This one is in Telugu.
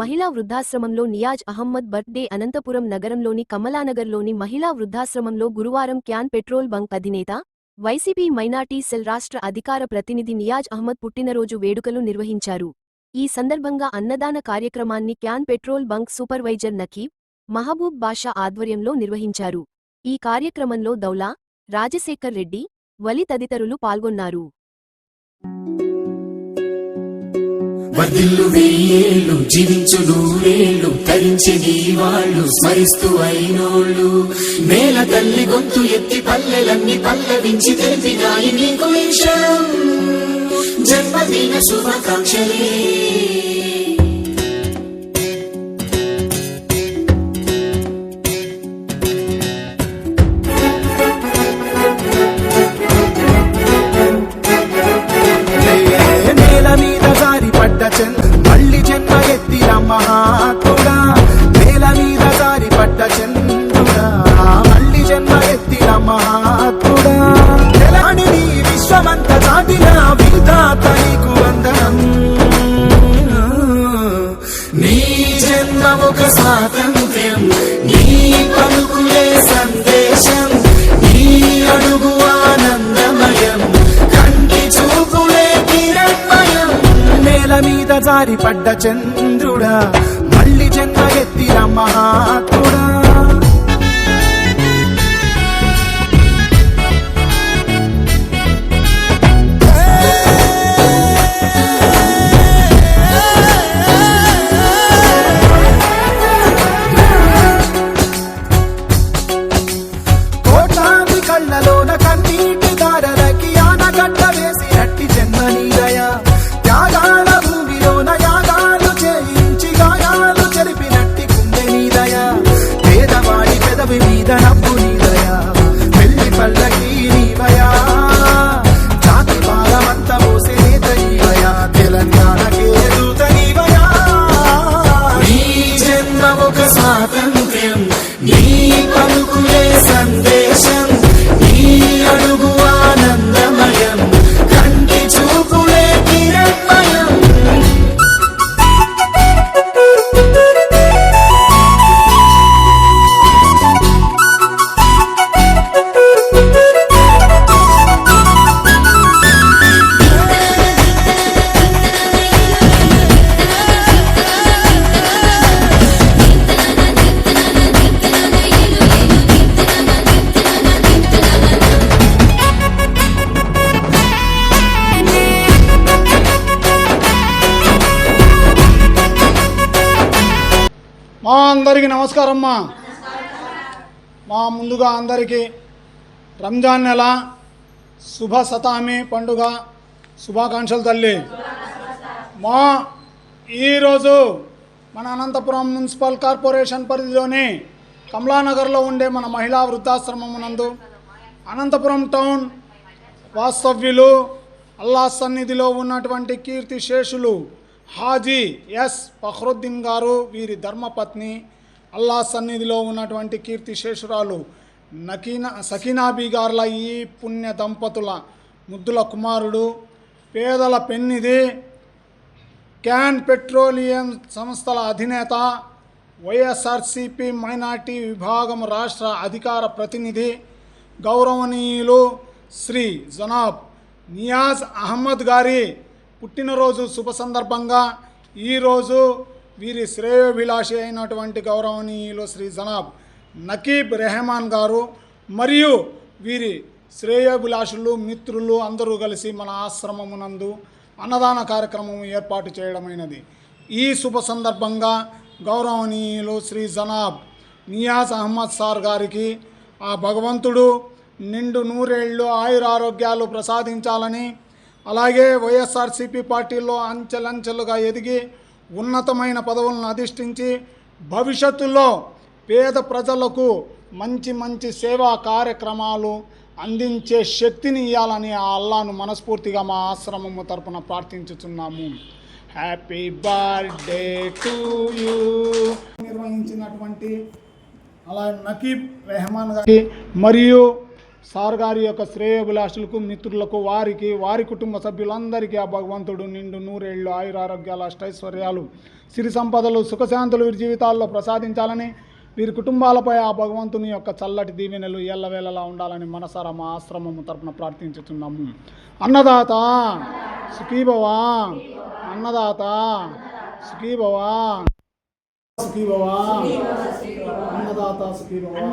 మహిళా వృద్ధాశ్రమంలో నియాజ్ అహ్మద్ బర్త్డే అనంతపురం నగరంలోని కమలానగర్లోని మహిళా వృద్ధాశ్రమంలో గురువారం క్యాన్ పెట్రోల్ బంక్ అధినేత వైసీపీ మైనార్టీ సెల్ రాష్ట్ర అధికార ప్రతినిధి నియాజ్ అహ్మద్ పుట్టినరోజు వేడుకలు నిర్వహించారు. ఈ సందర్భంగా అన్నదాన కార్యక్రమాన్ని can petrol bunk supervisor Nakeeb Mahaboob Basha ఆధ్వర్యంలో నిర్వహించారు. ఈ కార్యక్రమంలో దౌలా రాజశేఖర్ రెడ్డి వలి తదితరులు పాల్గొన్నారు. వర్ధిల్లు వెయ్యేళ్ళు జీవించు నూరేళ్ళు తరించి నీ వాళ్ళు స్మరిస్తూ అయినోళ్ళు. నేల తల్లి గొంతు ఎత్తి పల్లెలన్నీ పల్లవించి తెలిపినాయి నీకు విషయం. జన్మదిన శుభాకాంక్షలే. మీద పడ్డ చంద్రుడా. vida na puta. మా అందరికీ నమస్కారం మా మా ముందుగా అందరికీ రంజాన్ నెల శుభ శతామి పండుగ శుభాకాంక్షలు తల్లి. మా ఈరోజు మన అనంతపురం మున్సిపల్ కార్పొరేషన్ పరిధిలోని కమలానగర్లో ఉండే మన మహిళా వృద్ధాశ్రమమునందు అనంతపురం టౌన్ వాస్తవ్యులు అల్లా సన్నిధిలో ఉన్నటువంటి కీర్తి శేషులు హాజీ ఎస్ ఫఖ్రుద్దీన్ గారు వీరి ధర్మపత్ని అల్లా సన్నిధిలో ఉన్నటువంటి కీర్తి శేషురాలు నకీనా సకీనాబీ గార్ల ఈ పుణ్య దంపతుల ముద్దుల కుమారుడు పేదల పెన్నిది క్యాన్ పెట్రోలియం సంస్థల అధినేత వైఎస్ఆర్సిపి మైనార్టీ విభాగం రాష్ట్ర అధికార ప్రతినిధి గౌరవనీయులు శ్రీ జనాబ్ నియాజ్ అహ్మద్ గారి పుట్టినరోజు శుభ సందర్భంగా ఈరోజు వీరి శ్రేయోభిలాషి అయినటువంటి గౌరవనీయులు శ్రీ జనాబ్ నకీబ్ రెహమాన్ గారు మరియు వీరి శ్రేయోభిలాషులు మిత్రులు అందరూ కలిసి మన ఆశ్రమమునందు అన్నదాన కార్యక్రమం ఏర్పాటు చేయడమైనది. ఈ శుభ సందర్భంగా గౌరవనీయులు శ్రీ జనాబ్ నియాజ్ అహ్మద్ సార్ గారికి ఆ భగవంతుడు నిండు నూరేళ్ళు ఆయురారోగ్యాలు ప్రసాదించాలని అలాగే వైఎస్ఆర్సీపీ పార్టీలో అంచెలంచెలుగా ఎదిగి ఉన్నతమైన పదవులను అధిష్ఠించి భవిష్యత్తులో పేద ప్రజలకు మంచి మంచి సేవా కార్యక్రమాలు అందించే శక్తిని ఇవ్వాలని ఆ అల్లాను మనస్ఫూర్తిగా మా ఆశ్రమము తరపున ప్రార్థించుచున్నాము. హ్యాపీ బర్త్డే టు యూ నిర్వహించినటువంటి అలా నకీబ్ రెహమాన్ గారి మరియు సార్ గారి యొక్క శ్రేయోభిలాషులకు మిత్రులకు వారికి వారి కుటుంబ సభ్యులందరికీ ఆ భగవంతుడు నిండు నూరేళ్ళు ఆయురారోగ్యాలు అష్టైశ్వర్యాలు సిరి సంపదలు సుఖశాంతులు వీరి జీవితాల్లో ప్రసాదించాలని వీరి కుటుంబాలపై ఆ భగవంతుని యొక్క చల్లటి దీవెనలు ఎల్లవేళలా ఉండాలని మనసారా మా ఆశ్రమము తరపున ప్రార్థించుతున్నాము అన్నదాత! సుఖీభవా! అన్నదాత! సుఖీభవా! సుఖీభవా! అన్నదాత సుఖీభవా!